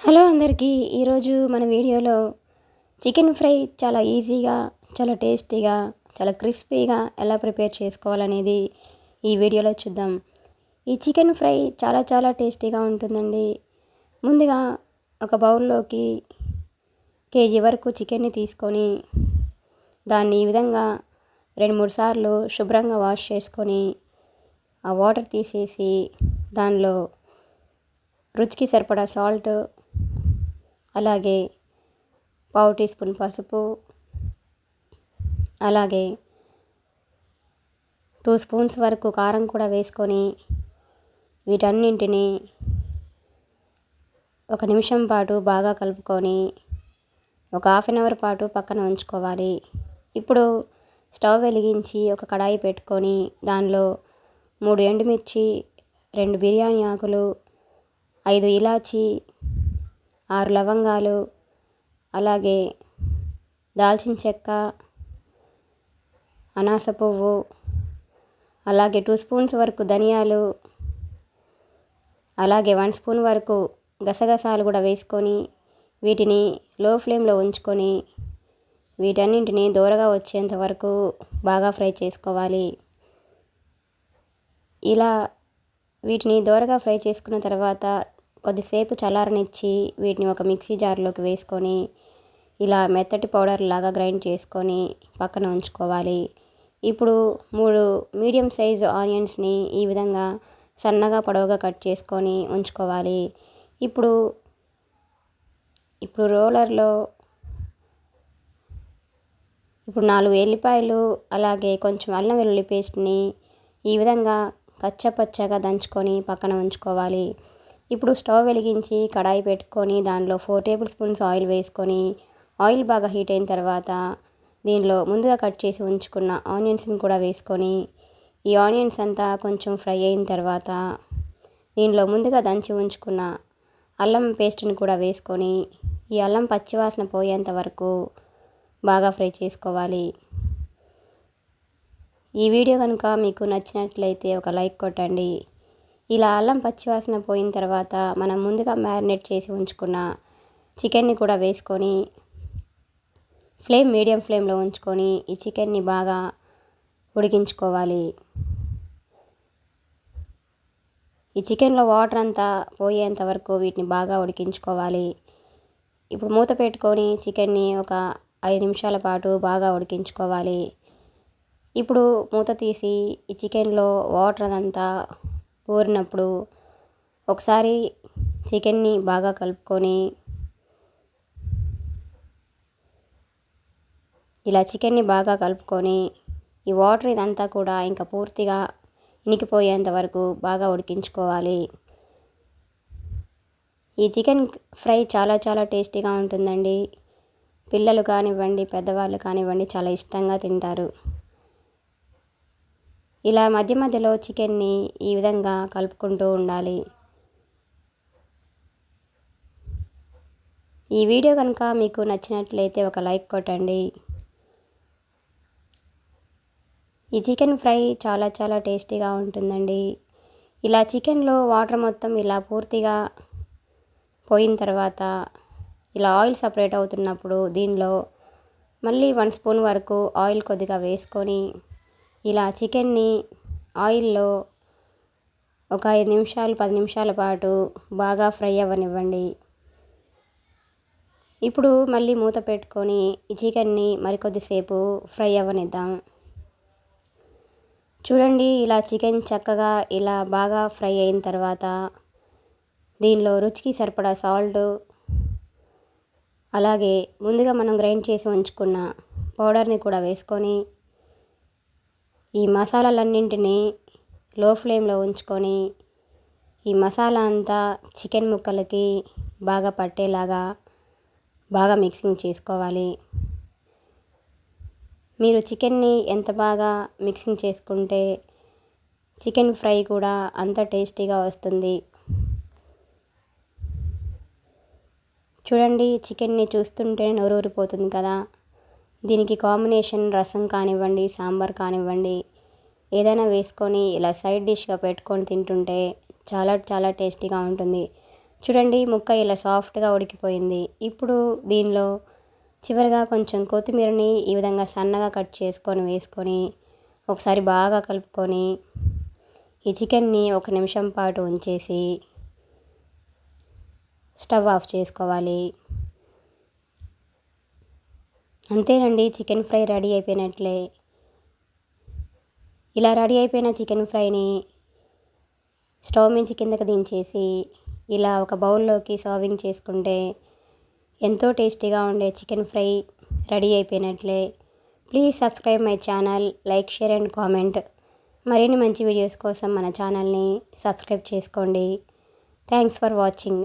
Hello అందరికీ ఈరోజు మన వీడియోలో చికెన్ ఫ్రై చాలా ఈజీగా చాలా టేస్టీగా చాలా క్రిస్పీగా ఎలా ప్రిపేర్ చేసుకోవాలనేది ఈ వీడియోలో చూద్దాం. ఈ చికెన్ ఫ్రై చాలా చాలా టేస్టీగా ఉంటుందండి. ముందుగా ఒక బౌల్లోకి కేజీ వరకు చికెన్ని తీసుకొని దాన్ని ఈ విధంగా రెండు మూడు సార్లు శుభ్రంగా వాష్ చేసుకొని ఆ వాటర్ తీసేసి దానిలో రుచికి సరిపడా సాల్ట్ అలాగే పావు టీ స్పూన్ పసుపు అలాగే టూ స్పూన్స్ వరకు కారం కూడా వేసుకొని వీటన్నింటినీ ఒక నిమిషం పాటు బాగా కలుపుకొని ఒక హాఫ్ అన్ అవర్ పాటు పక్కన ఉంచుకోవాలి. ఇప్పుడు స్టవ్ వెలిగించి ఒక కడాయి పెట్టుకొని దానిలో మూడు ఎండుమిర్చి రెండు బిర్యానీ ఆకులు ఐదు ఇలాచి ఆరు లవంగాలు అలాగే దాల్చిన చెక్క అనాస పువ్వు అలాగే టూ స్పూన్స్ వరకు ధనియాలు అలాగే వన్ స్పూన్ వరకు గసగసాలు కూడా వేసుకొని వీటిని లో ఫ్లేమ్లో ఉంచుకొని వీటన్నింటిని దూరగా వచ్చేంత వరకు బాగా ఫ్రై చేసుకోవాలి. ఇలా వీటిని దూరగా ఫ్రై చేసుకున్న తర్వాత కొద్దిసేపు చల్లారనిచ్చి వీటిని ఒక మిక్సీ జార్లోకి వేసుకొని ఇలా మెత్తటి పౌడర్ లాగా గ్రైండ్ చేసుకొని పక్కన ఉంచుకోవాలి. ఇప్పుడు మూడు మీడియం సైజు ఆనియన్స్ని ఈ విధంగా సన్నగా పొడవుగా కట్ చేసుకొని ఉంచుకోవాలి. ఇప్పుడు ఇప్పుడు రోలర్లో ఇప్పుడు నాలుగు ఎల్లిపాయలు అలాగే కొంచెం అల్లం వెల్లుల్లి పేస్ట్ని ఈ విధంగా కచ్చపచ్చగా దంచుకొని పక్కన ఉంచుకోవాలి. ఇప్పుడు స్టవ్ వెలిగించి కడాయి పెట్టుకొని దానిలో ఫోర్ టేబుల్ స్పూన్స్ ఆయిల్ వేసుకొని ఆయిల్ బాగా హీట్ అయిన తర్వాత దీనిలో ముందుగా కట్ చేసి ఉంచుకున్న ఆనియన్స్ని కూడా వేసుకొని ఈ ఆనియన్స్ అంతా కొంచెం ఫ్రై అయిన తర్వాత దీనిలో ముందుగా దంచి ఉంచుకున్న అల్లం పేస్ట్ని కూడా వేసుకొని ఈ అల్లం పచ్చివాసన పోయేంత వరకు బాగా ఫ్రై చేసుకోవాలి. ఈ వీడియో కనుక మీకు నచ్చినట్లయితే ఒక లైక్ కొట్టండి. ఇలా అల్లం పచ్చివాసన పోయిన తర్వాత మనం ముందుగా మ్యారినేట్ చేసి ఉంచుకున్న చికెన్ని కూడా వేసుకొని ఫ్లేమ్ మీడియం ఫ్లేమ్లో ఉంచుకొని ఈ చికెన్ని బాగా ఉడికించుకోవాలి. ఈ చికెన్లో వాటర్ అంతా పోయేంత వరకు వీటిని బాగా ఉడికించుకోవాలి. ఇప్పుడు మూత పెట్టుకొని చికెన్ని ఒక ఐదు నిమిషాల పాటు బాగా ఉడికించుకోవాలి. ఇప్పుడు మూత తీసి ఈ చికెన్లో వాటర్ అంతా ఊరినప్పుడు ఒకసారి చికెన్ని బాగా కలుపుకొని ఇలా చికెన్ని బాగా కలుపుకొని ఈ వాటర్ ఇదంతా కూడా ఇంకా పూర్తిగా ఇనికిపోయేంత వరకు బాగా ఉడికించుకోవాలి. ఈ చికెన్ ఫ్రై చాలా చాలా టేస్టీగా ఉంటుందండి. పిల్లలు కానివ్వండి పెద్దవాళ్ళు కానివ్వండి చాలా ఇష్టంగా తింటారు. ఇలా మధ్య మధ్యలో చికెన్ని ఈ విధంగా కలుపుకుంటూ ఉండాలి. ఈ వీడియో కనుక మీకు నచ్చినట్లయితే ఒక లైక్ కొట్టండి. ఈ చికెన్ ఫ్రై చాలా చాలా టేస్టీగా ఉంటుందండి. ఇలా చికెన్లో వాటర్ మొత్తం ఇలా పూర్తిగా పోయిన తర్వాత ఇలా ఆయిల్ సపరేట్ అవుతున్నప్పుడు దీనిలో మళ్ళీ వన్ స్పూన్ వరకు ఆయిల్ కొద్దిగా వేసుకొని ఇలా చికెన్ని ఆయిల్లో ఒక ఐదు నిమిషాలు పది నిమిషాల పాటు బాగా ఫ్రై అవ్వనివ్వండి. ఇప్పుడు మళ్ళీ మూత పెట్టుకొని ఈ చికెన్ని మరికొద్దిసేపు ఫ్రై అవ్వనిద్దాం. చూడండి ఇలా చికెన్ చక్కగా ఇలా బాగా ఫ్రై అయిన తర్వాత దీనిలో రుచికి సరిపడా సాల్ట్ అలాగే ముందుగా మనం గ్రైండ్ చేసి ఉంచుకున్న పౌడర్ని కూడా వేసుకొని ఈ మసాలాలన్నింటినీ లో ఫ్లేమ్లో ఉంచుకొని ఈ మసాలా అంతా చికెన్ ముక్కలకి బాగా పట్టేలాగా బాగా మిక్సింగ్ చేసుకోవాలి. మీరు చికెన్ని ఎంత బాగా మిక్సింగ్ చేసుకుంటే చికెన్ ఫ్రై కూడా అంత టేస్టీగా వస్తుంది. చూడండి చికెన్ని చూస్తుంటే నోరూరిపోతుంది కదా. దీనికి కాంబినేషన్ రసం కానివ్వండి సాంబార్ కానివ్వండి ఏదైనా వేసుకొని ఇలా సైడ్ డిష్గా పెట్టుకొని తింటుంటే చాలా చాలా టేస్టీగా ఉంటుంది. చూడండి ముక్క ఇలా సాఫ్ట్గా ఉడికిపోయింది. ఇప్పుడు దీనిలో చివరిగా కొంచెం కొత్తిమీరని ఈ విధంగా సన్నగా కట్ చేసుకొని వేసుకొని ఒకసారి బాగా కలుపుకొని ఈ చికెన్ని ఒక నిమిషం పాటు ఉంచేసి స్టవ్ ఆఫ్ చేసుకోవాలి. అంతేనండి చికెన్ ఫ్రై రెడీ అయిపోయినట్లే. ఇలా రెడీ అయిపోయిన చికెన్ ఫ్రైని స్టవ్ మించి కిందకు దించేసి ఇలా ఒక బౌల్లోకి సర్వింగ్ చేసుకుంటే ఎంతో టేస్టీగా ఉండే chicken fry ready అయిపోయినట్లే. Please subscribe my channel like share and comment. మరిన్ని మంచి వీడియోస్ కోసం మన ఛానల్ని సబ్స్క్రైబ్ చేసుకోండి. Thanks for watching.